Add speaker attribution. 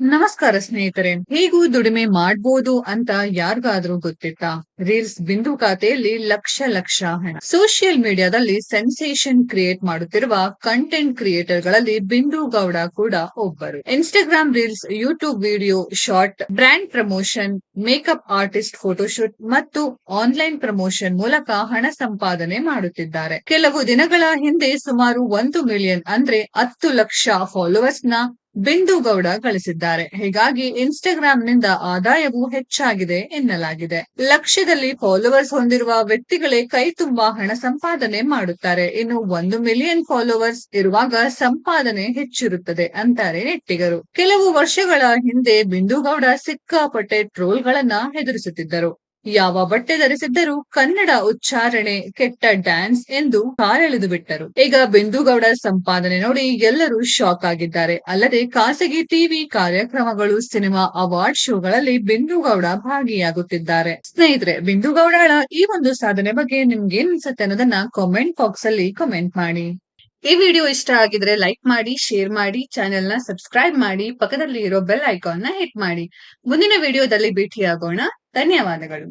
Speaker 1: ನಮಸ್ಕಾರ ಸ್ನೇಹಿತರೆ, ಹೇಗೂ ದುಡಿಮೆ ಮಾಡ್ಬೋದು ಅಂತ ಯಾರಿಗಾದ್ರೂ ಗೊತ್ತಿತ್ತಾ? ರೀಲ್ಸ್ ಬಿಂದು ಖಾತೆಯಲ್ಲಿ ಲಕ್ಷ ಲಕ್ಷ ಹಣ. ಸೋಷಿಯಲ್ ಮೀಡಿಯಾದಲ್ಲಿ ಸೆನ್ಸೇಷನ್ ಕ್ರಿಯೇಟ್ ಮಾಡುತ್ತಿರುವ ಕಂಟೆಂಟ್ ಕ್ರಿಯೇಟರ್ಗಳಲ್ಲಿ ಬಿಂದು ಗೌಡ ಕೂಡ ಒಬ್ಬರು. Instagram reels, YouTube video, short, brand promotion, makeup artist photoshoot ಮತ್ತು ಆನ್ಲೈನ್ ಪ್ರಮೋಷನ್ ಮೂಲಕ ಹಣ ಸಂಪಾದನೆ ಮಾಡುತ್ತಿದ್ದಾರೆ. ಕೆಲವು ದಿನಗಳ ಹಿಂದೆ ಸುಮಾರು ಒಂದು ಮಿಲಿಯನ್ ಅಂದ್ರೆ ಹತ್ತು ಲಕ್ಷ ಫಾಲೋವರ್ಸ್ನ ಬಿಂದು ಗೌಡ ಗಳಿಸಿದ್ದಾರೆ ಹೀಗಾಗಿ ಇನ್ಸ್ಟಾಗ್ರಾಂ ನಿಂದ ಆದಾಯವು ಹೆಚ್ಚಾಗಿದೆ ಎನ್ನಲಾಗಿದೆ. ಲಕ್ಷ್ಯದಲ್ಲಿ ಫಾಲೋವರ್ಸ್ ಹೊಂದಿರುವ ವ್ಯಕ್ತಿಗಳೇ ಕೈ ತುಂಬಾ ಹಣ ಸಂಪಾದನೆ ಮಾಡುತ್ತಾರೆ. ಇನ್ನು ಒಂದು ಮಿಲಿಯನ್ ಫಾಲೋವರ್ಸ್ ಇರುವಾಗ ಸಂಪಾದನೆ ಹೆಚ್ಚಿರುತ್ತದೆ ಅಂತಾರೆ ನೆಟ್ಟಿಗರು. ಕೆಲವು ವರ್ಷಗಳ ಹಿಂದೆ ಬಿಂದುಗೌಡ ಸಿಕ್ಕಾಪಟ್ಟೆ ಟ್ರೋಲ್ಗಳನ್ನ ಎದುರಿಸುತ್ತಿದ್ದರು ಯಾವ ಬಟ್ಟೆ ಧರಿಸಿದ್ದರೂ ಕನ್ನಡ ಉಚ್ಚಾರಣೆ ಕೆಟ್ಟ ಡ್ಯಾನ್ಸ್ ಎಂದು ಕಾಲೆಳೆದು ಬಿಟ್ಟರು. ಈಗ ಬಿಂದುಗೌಡ ಸಂಪಾದನೆ ನೋಡಿ ಎಲ್ಲರೂ ಶಾಕ್ ಆಗಿದ್ದಾರೆ. ಅಲ್ಲದೆ ಖಾಸಗಿ ಟಿವಿ ಕಾರ್ಯಕ್ರಮಗಳು, ಸಿನಿಮಾ ಅವಾರ್ಡ್ ಶೋಗಳಲ್ಲಿ ಬಿಂದುಗೌಡ ಭಾಗಿಯಾಗುತ್ತಿದ್ದಾರೆ. ಸ್ನೇಹಿತರೆ ಬಿಂದುಗೌಡಳ ಈ ಒಂದು ಸಾಧನೆ ಬಗ್ಗೆ ನಿಮ್ಗೆ ಏನ್ ಅನ್ಸುತ್ತೆ ಅನ್ನೋದನ್ನ ಕಾಮೆಂಟ್ ಬಾಕ್ಸ್ ಅಲ್ಲಿ ಕಮೆಂಟ್ ಮಾಡಿ. ಈ ವಿಡಿಯೋ ಇಷ್ಟ ಆಗಿದ್ರೆ ಲೈಕ್ ಮಾಡಿ ಶೇರ್ ಮಾಡಿ ಚಾನೆಲ್ನ ಸಬ್ಸ್ಕ್ರೈಬ್ ಮಾಡಿ ಪಕ್ಕದಲ್ಲಿ ಇರೋ ಬೆಲ್ ಐಕಾನ್ನ ಹಿಟ್ ಮಾಡಿ. ಮುಂದಿನ ವಿಡಿಯೋದಲ್ಲಿ ಭೇಟಿಯಾಗೋಣ. ధన్యవాదములు